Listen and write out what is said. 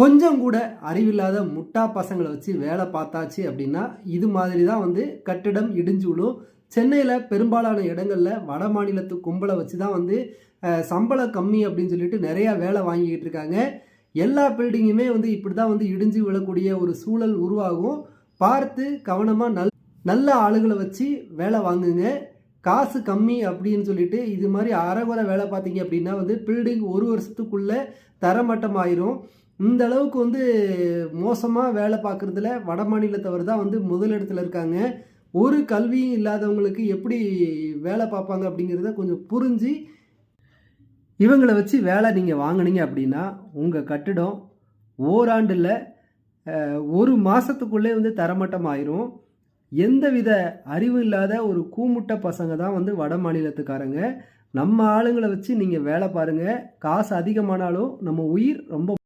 கொஞ்சம் கூட அறிவில்லாத முட்டா பசங்களை வச்சு வேலை பார்த்தாச்சு அப்படின்னா இது மாதிரி தான் வந்து கட்டிடம் இடிஞ்சு விழும். சென்னையில் பெரும்பாலான இடங்களில் வட மாநிலத்து கும்பலை வச்சு தான் வந்து சம்பளம் கம்மி அப்படின்னு சொல்லிட்டு நிறையா வேலை வாங்கிக்கிட்டு இருக்காங்க. எல்லா பில்டிங்குமே வந்து இப்படி தான் வந்து இடிஞ்சு விழக்கூடிய ஒரு சூழல் உருவாகும். பார்த்து கவனமாக நல் நல்ல ஆளுகளை வச்சு வேலை வாங்குங்க. காசு கம்மி அப்படின்னு சொல்லிட்டு இது மாதிரி அறகுறை வேலை பார்த்தீங்க அப்படின்னா வந்து பில்டிங் ஒரு வருஷத்துக்குள்ளே தரமட்டமாயிரும். இந்த அளவுக்கு வந்து மோசமாக வேலை பார்க்குறதுல வட மாநிலத்தவர் தான் வந்து முதலிடத்தில் இருக்காங்க. ஒரு கல்வியும் இல்லாதவங்களுக்கு எப்படி வேலை பார்ப்பாங்க அப்படிங்கிறத கொஞ்சம் புரிஞ்சு இவங்களை வச்சு வேலை நீங்கள் வாங்கினீங்க அப்படின்னா உங்கள் கட்டிடம் ஓராண்டில் ஒரு மாதத்துக்குள்ளே வந்து தரமட்டம் ஆயிரும் எந்தவித அறிவு இல்லாத ஒரு கூமுட்ட பசங்க தான் வந்து வட மாநிலத்துக்காரங்க. நம்ம ஆளுங்களை வச்சு நீங்கள் வேலை பாருங்கள் காசு அதிகமானாலும் நம்ம உயிர் ரொம்ப